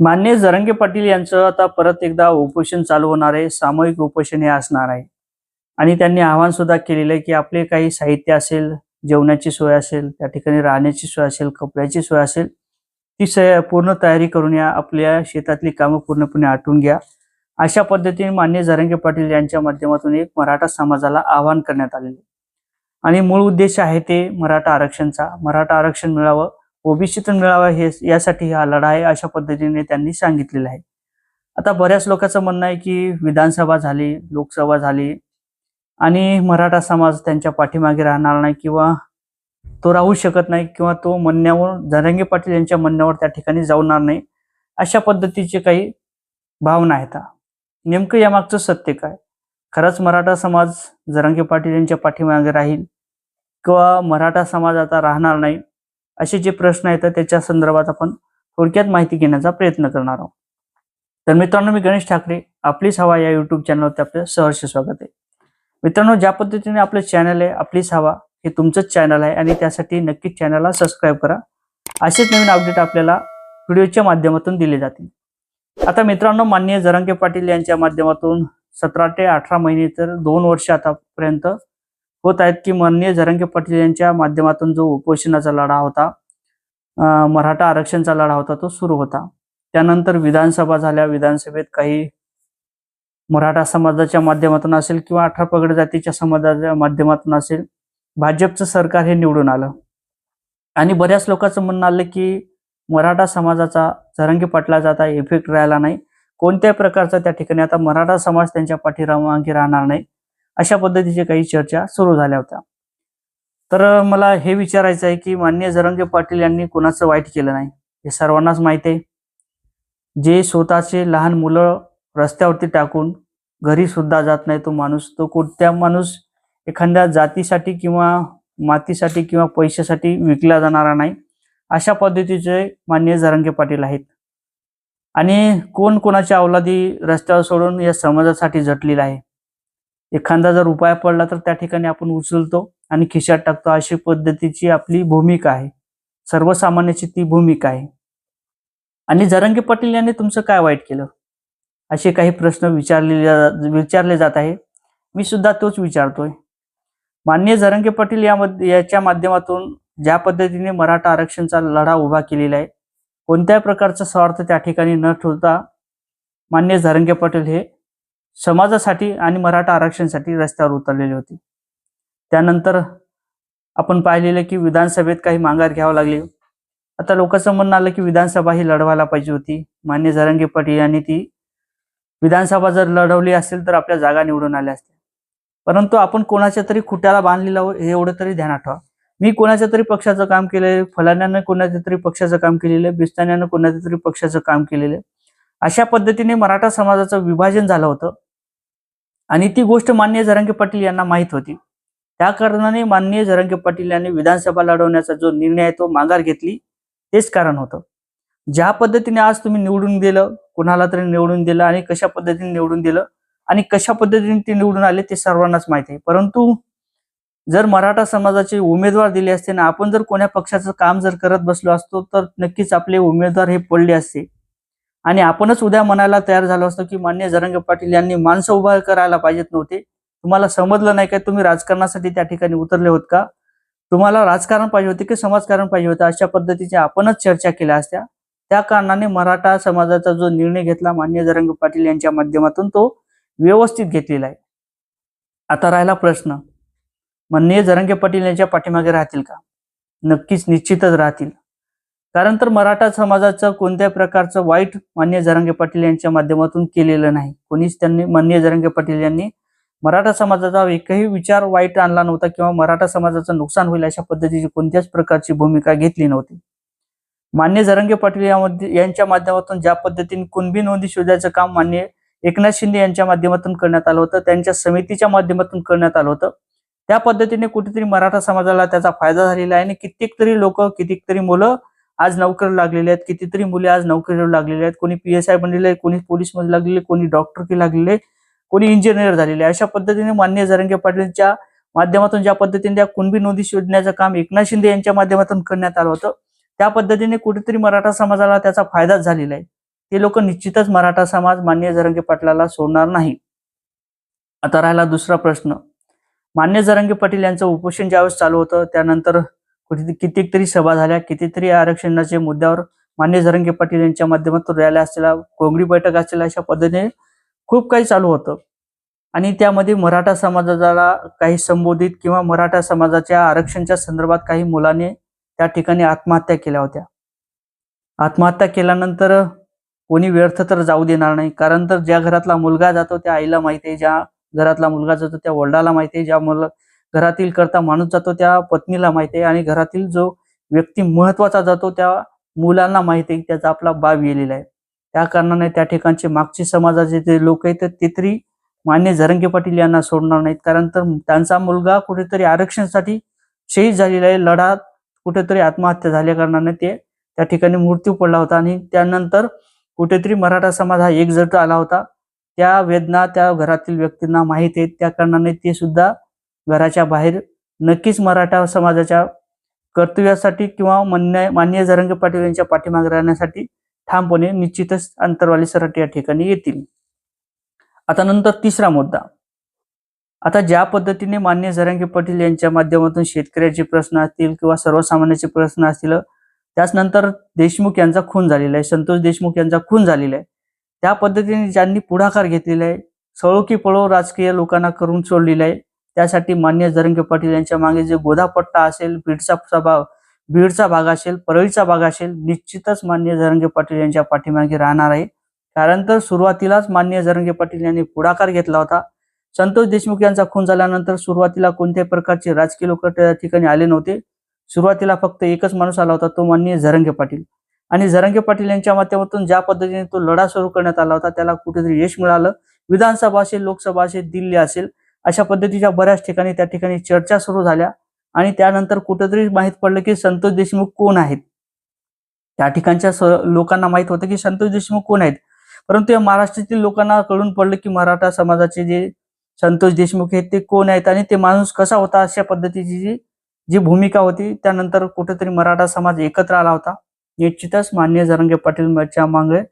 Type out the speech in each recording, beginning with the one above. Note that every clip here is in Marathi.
मान्य जरंगे पाटील यांचं आता परत एकदा उपोषण चालू होणार आहे. सामूहिक उपोषण हे असणार आहे. आणि त्यांनी आवाहन सुद्धा केलेलं आहे की आपले काही साहित्य असेल जेवणाची सोय असेल त्या ठिकाणी राहण्याची सोय असेल कपड्याची सोय असेल ती स पूर्ण तयारी करून या आपल्या शेतातली कामं पूर्णपणे आटून घ्या. अशा पद्धतीने मान्य जरंगे पाटील यांच्या माध्यमातून एक मराठा समाजाला आवाहन करण्यात आलेले आहे. आणि मूळ उद्देश आहे ते मराठा आरक्षणचा. मराठा आरक्षण मिळावं ओबीसीतून मिळावं हे यासाठी हा लढा आहे अशा पद्धतीने त्यांनी सांगितलेलं आहे. आता बऱ्याच लोकांचं म्हणणं आहे की विधानसभा झाली लोकसभा झाली आणि मराठा समाज त्यांच्या पाठीमागे राहणार नाही किंवा तो राहू शकत नाही किंवा तो म्हणण्यावर धनंगे पाटील यांच्या म्हणण्यावर त्या ठिकाणी जाऊनार नाही अशा पद्धतीचे काही भावना आहेत नेमकं यामागचं सत्य काय? खरंच मराठा समाज जरंगे पाटील यांच्या पाठीमागे राहील किंवा मराठा समाज आता राहणार नाही? असे जे प्रश्न आहेत त्याच्या संदर्भात आपण थोडक्यात माहिती घेण्याचा प्रयत्न करणार आहोत. तर मित्रांनो मी गणेश ठाकरे आपलीच हवा या युट्यूब चॅनलवरती आपलं सहर्ष स्वागत आहे. मित्रांनो ज्या पद्धतीने आपलं चॅनल आहे आपलीच हवा हे तुमचंच चॅनल आहे आणि त्यासाठी नक्कीच चॅनलला सबस्क्राईब करा. असेच नवीन अपडेट आपल्याला व्हिडिओच्या माध्यमातून दिले जातील. आता मित्रांनो माननीय जरंगे पाटील यांच्या माध्यमातून सतरा ते अठरा महिने तर दोन वर्ष आतापर्यंत होत आहेत की माननीय झरंगे पाटील यांच्या माध्यमातून जो उपोषणाचा लढा होता मराठा आरक्षणचा लढा होता तो सुरू होता. त्यानंतर विधानसभा झाल्या विधानसभेत काही मराठा समाजाच्या माध्यमातून असेल किंवा अठरा पगड जातीच्या समाजाच्या माध्यमातून असेल भाजपचं सरकार हे निवडून आलं. आणि बऱ्याच लोकांचं म्हणणं आलं की मराठा समाजाचा जरंगे पाटलाचा आता इफेक्ट राहिला नाही. कोणत्याही प्रकारचा त्या ठिकाणी आता मराठा समाज त्यांच्या पाठीरामागे राहणार नाही. अशा पद्धतीच्या काही चर्चा सुरू झाल्या होत्या. तर मला हे विचारायचं आहे की मान्य जरंगे पाटील यांनी कोणाचं वाईट केलं नाही? हे सर्वांनाच माहिती आहे. जे स्वतःचे लहान मुलं रस्त्यावरती टाकून घरी सुद्धा जात नाही तो माणूस तो कोणत्या माणूस एखाद्या जातीसाठी किंवा मातीसाठी किंवा पैशासाठी विकला जाणारा नाही अशा पद्धतीचे मान्य जरंगे पाटील आहेत. आणि कोण कोणाच्या अवलादी रस्त्यावर सोडून या समाजासाठी झटलेला आहे? एखादा जर उपाय पडला तर त्या ठिकाणी आपण उचलतो आणि खिशात टाकतो. अशी पद्धतीची आपली भूमिका आहे. सर्वसामान्याची ती भूमिका आहे. आणि जरंगे पाटील यांनी तुमचं काय वाईट केलं? असे काही प्रश्न विचारले जा- विचारले जात आहे. मी सुद्धा तोच विचारतोय. माननीय जरंगे पाटील यामध्ये याच्या माध्यमातून ज्या पद्धतीने मराठा आरक्षणचा लढा उभा केलेला आहे कोणत्याही प्रकारचा स्वार्थ त्या ठिकाणी न ठेवता मान्य जरंगे पाटील हे समाजासाठी आणि मराठा आरक्षणासाठी रस्त्यावर उतरलेले होते. त्यानंतर आपण पाहिलेलं की विधानसभेत काही माघार घ्यावं लागली. आता लोकांचं म्हणणं आलं की विधानसभा ही लढवायला पाहिजे होती. मान्य जरंगे पाटील यांनी ती विधानसभा जर लढवली असेल तर आपल्या जागा निवडून आल्या असत्या. परंतु आपण कोणाच्या तरी खुट्याला बांधलेला हो, हे एवढं तरी ध्यानात ठेवा. मी कोणाच्या तरी पक्षाचं काम केलंय फलाण्यानं कोणाच्या तरी पक्षाचं काम केलेलं आहे बिस्तान्यानं कोणाच्या तरी पक्षाचं काम केलेलं आहे अशा पद्धतीने मराठा समाजाचं विभाजन झालं होतं. आणि ती गोष्ट मान्य जरंगे पाटील यांना माहीत होती. त्या कारणाने माननीय जरंगे पाटील यांनी विधानसभा लढवण्याचा जो निर्णय आहे तो माघार घेतली. तेच कारण होतं. ज्या पद्धतीने आज तुम्ही निवडून दिलं कुणाला तरी निवडून दिलं आणि कशा पद्धतीने निवडून दिलं आणि कशा पद्धतीने ते निवडून आले ते सर्वांनाच माहीत आहे. परंतु जर मराठा समाजाचे उमेदवार दिले असते ना आपण जर कोण्या पक्षाचं काम जर करत बसलो असतो तर नक्कीच आपले उमेदवार हे पडले असते. आणि आपणच उद्या म्हणायला तयार झालो असतो की मान्य जरंगे पाटील यांनी माणसं उभा करायला पाहिजेत नव्हते. तुम्हाला समजलं नाही का तुम्ही राजकारणासाठी त्या ठिकाणी उतरले होत का? तुम्हाला राजकारण पाहिजे होते की समाजकारण पाहिजे होतं अशा पद्धतीची आपणच चर्चा केल्या असत्या. त्या कारणाने मराठा समाजाचा जो निर्णय घेतला मान्य जरंग पाटील यांच्या माध्यमातून तो व्यवस्थित घेतलेला आहे. आता राहिला प्रश्न. मान्य जरंगे पाटील यांच्या पाठीमागे राहतील का? नक्कीच निश्चितच राहतील. कारण तर मराठा समाजाचं कोणत्याही प्रकारचं वाईट मान्य जरंगे पाटील यांच्या माध्यमातून केलेलं नाही. कोणीच त्यांनी मान्य जरंगे पाटील यांनी मराठा समाजाचा एकही विचार वाईट आणला नव्हता किंवा मराठा समाजाचं नुकसान होईल अशा पद्धतीची कोणत्याच प्रकारची भूमिका घेतली नव्हती. मान्य जरंगे पाटील यामध्ये यांच्या माध्यमातून ज्या पद्धतीने कुणबी नोंदी शोधायचं काम मान्य एकनाथ शिंदे यांच्या माध्यमातून करण्यात आलं होतं त्यांच्या समितीच्या माध्यमातून करण्यात आलं होतं त्या पद्धतीने कुठेतरी मराठा समाजाला त्याचा फायदा झालेला आहे आणि कित्येक तरी लोक कितीक तरी मुलं आज नोकरी लागलेले आहेत कितीतरी मुले आज नोकरीला लागलेले आहेत. कोणी पी एस आय बनलेले आहे कोणी पोलीसमध्ये लागलेले कोणी डॉक्टरकी लागलेले कोणी इंजिनियर झालेले अशा पद्धतीने मान्य जरंगे पाटीलच्या माध्यमातून ज्या पद्धतीने त्या कुणबी नोंदी शोधण्याचं काम एकनाथ शिंदे यांच्या माध्यमातून करण्यात आलं होतं त्या पद्धतीने कुठेतरी मराठा समाजाला त्याचा फायदाच झालेला आहे. ते लोक निश्चितच मराठा समाज मान्य जरंगे पाटलाला सोडणार नाही. आता राहिला दुसरा प्रश्न. मान्य जरंगे पाटील यांचं उपोषण ज्यावेळेस चालू होतं त्यानंतर कुठे कितीक तरी सभा झाल्या कितीतरी आरक्षणाच्या मुद्द्यावर मान्य जरंगे पाटील यांच्या माध्यमातून रॅल्या असलेला कोंगडी बैठक असलेल्या अशा पद्धतीने खूप काही चालू होतं. आणि त्यामध्ये मराठा समाजाला काही संबोधित किंवा मराठा समाजाच्या आरक्षणच्या संदर्भात काही मुलाने त्या ठिकाणी आत्महत्या केल्या होत्या. आत्महत्या केल्यानंतर कोणी व्यर्थ तर जाऊ देणार नाही. कारण तर ज्या घरातला मुलगा जातो त्या आईला माहिती आहे ज्या घरातला मुलगा जातो त्या वडिलाला माहिती आहे ज्या मुला घरातील करता माणूस जातो त्या पत्नीला माहिती आहे आणि घरातील जो व्यक्ती महत्त्वाचा जातो त्या मुलांना माहिती आहे त्याचा आपला बाब गेलेला आहे. त्या कारणाने त्या ठिकाणचे मागचे समाजाचे जे लोक आहेत ते तरी मान्य झरंगे पाटील यांना सोडणार नाहीत. कारण तर त्यांचा मुलगा कुठेतरी आरक्षणसाठी शहीद झालेला आहे. लढात कुठेतरी आत्महत्या झाल्या कारणाने ते त्या ठिकाणी मृत्यू पडला होता आणि त्यानंतर कुठेतरी मराठा समाज हा एकजट आला होता. त्या वेदना त्या घरातील व्यक्तींना माहीत आहेत त्या कारणाने ते सुद्धा घराच्या बाहेर नक्कीच मराठा समाजाच्या कर्तव्यासाठी किंवा मान्य मान्य जरंगे पाटील यांच्या पाठीमागे राहण्यासाठी ठामपणे निश्चितच अंतरवाली सराटी या ठिकाणी येतील. आता नंतर तिसरा मुद्दा. आता ज्या पद्धतीने मान्य जरांगे पाटील यांच्या माध्यमातून शेतकऱ्याचे प्रश्न असतील किंवा सर्वसामान्याचे प्रश्न असतील त्याच नंतर देशमुख यांचा खून झालेला आहे संतोष देशमुख यांचा खून झालेला आहे. त्या पद्धतीने ज्यांनी पुढाकार घेतलेला आहे सळो की पळो राजकीय लोकांना करून सोडलेला आहे त्यासाठी मान्य जरंगे पाटील यांच्या मागे जे गोदापट्टा असेल बीडचा सभा बीडचा भाग असेल परळीचा भाग असेल निश्चितच मान्य जरंगे पाटील यांच्या पाठीमागे राहणार आहे. कारण तर सुरुवातीलाच मान्य जरंगे पाटील यांनी पुढाकार घेतला होता. संतोष देशमुख यांचा खून झाल्यानंतर सुरुवातीला कोणत्याही प्रकारचे राजकीय लोक त्या ठिकाणी आले नव्हते. सुरुवातीला फक्त एकच माणूस आला होता तो माननीय झरंगे पाटील. आणि झरंगे पाटील यांच्या माध्यमातून ज्या पद्धतीने तो लढा सुरू करण्यात आला होता त्याला कुठेतरी यश मिळालं. विधानसभा असेल लोकसभा असेल दिल्ली असेल अशा पद्धतीच्या बऱ्याच ठिकाणी त्या ठिकाणी चर्चा सुरू झाल्या. आणि त्यानंतर कुठेतरी माहीत पडलं की संतोष देशमुख कोण आहेत? त्या ठिकाणच्या लोकांना माहीत होतं की संतोष देशमुख कोण आहेत? परंतु या महाराष्ट्रातील लोकांना कळून पडलं की मराठा समाजाचे जे संतोष देशमुख आहेत ते कोण आहेत आणि ते माणूस कसा होता अशा पद्धतीची जी जी भूमिका होती त्यानंतर कुठेतरी मराठा समाज एकत्र आला होता. निश्चितच मान्य जरंगे पाटीलच्या मागे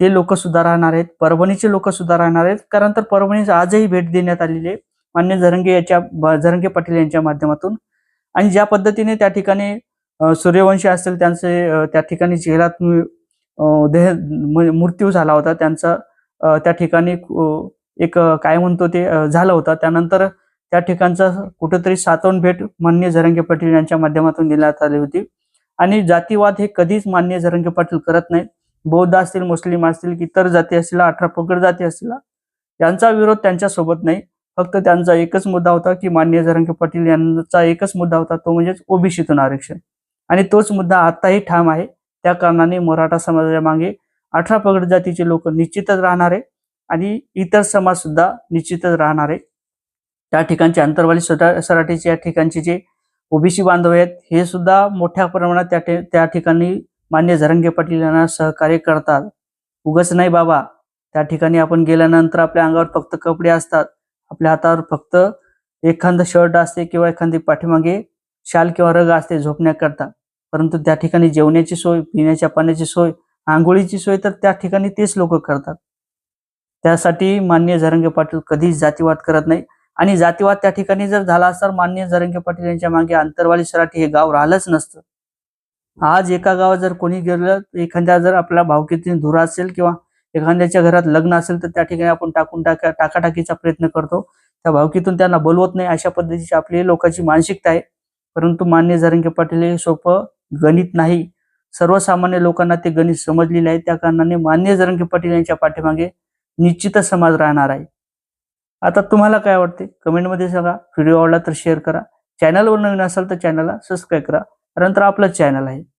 ते लोक सुद्धा राहणार आहेत. परभणीचे लोक सुद्धा राहणार आहेत. कारण तर परभणीस आजही भेट देण्यात आलेली आहे. मान्य जरंगे याच्या जरंगे पाटील यांच्या माध्यमातून. आणि ज्या पद्धतीने त्या ठिकाणी सूर्यवंशी असतील त्यांचे त्या ठिकाणी जेलात देह मृत्यू झाला होता. त्यांचा त्या ठिकाणी एक काय म्हणतो ते झालं होतं. त्यानंतर त्या ठिकाणचा कुठेतरी सातवण भेट मान्य झरंगे पाटील यांच्या माध्यमातून देण्यात आली होती. आणि जातीवाद हे कधीच मान्य झरंगे पाटील करत नाहीत. बौद्ध असतील मुस्लिम असतील इतर जाती असतील अठरा पगड जाती असतील यांचा विरोध त्यांच्यासोबत नाही. फक्त त्यांचा एकच मुद्दा होता की मान्य झरंगे पाटील यांचा एकच मुद्दा होता तो म्हणजेच ओबीसीतून आरक्षण. आणि तोच मुद्दा आताही ठाम आहे. त्या कारणाने मराठा समाजाच्या मागे अठरा पगड जातीचे लोक निश्चितच राहणार आहे आणि इतर समाज सुद्धा निश्चितच राहणार. आहे त्या ठिकाणचे अंतरवाली सराटीचे या ठिकाणचे जे ओबीसी बांधव आहेत हे सुद्धा मोठ्या प्रमाणात त्या त्या ठिकाणी मान्य झरंगे पाटील यांना सहकार्य करतात. उगच नाही बाबा त्या ठिकाणी आपण गेल्यानंतर आपल्या अंगावर फक्त कपडे असतात. आपल्या हातावर फक्त एखादं शर्ट असते किंवा एखादी पाठीमागे शाल किंवा रग असते झोपण्याकरता. परंतु त्या ठिकाणी जेवण्याची सोय पिण्याच्या पाण्याची सोय आंघोळीची सोय तर त्या ठिकाणी तेच लोक करतात. त्यासाठी मान्य झरंगे पाटील कधीच जातीवाद करत नाही. आणि जातीवाद त्या ठिकाणी जर झाला असता मान्य झरंगे पाटील यांच्या मागे अंतरवाली सराठी हे गाव राहिलंच नसतं. आज एका गावात जर कोणी गेलं एखाद्या जर आपल्या भावकीतील धुरा असेल किंवा एखाद्याच्या घरात लग्न असेल तर त्या ठिकाणी आपण टाकून टाका टाकाटाकीचा प्रयत्न करतो. त्या भावकीतून त्यांना बोलवत नाही अशा पद्धतीची आपली लोकांची मानसिकता आहे. परंतु मान्य झरंगे पाटील हे सोपं गणित नाही. सर्वसामान्य लोकांना ते गणित समजलेले आहे. त्या कारणाने मान्य जरंगे पाटील यांच्या पाठीमागे निश्चितच समाज राहणार आहे. आता तुम्हाला काय वाटते? कमेंटमध्ये सांगा. व्हिडिओ आवडला तर शेअर करा. चॅनलवर नवीन असाल तर चॅनलला सबस्क्राईब करा. कारण तर आपलंच चॅनल आहे.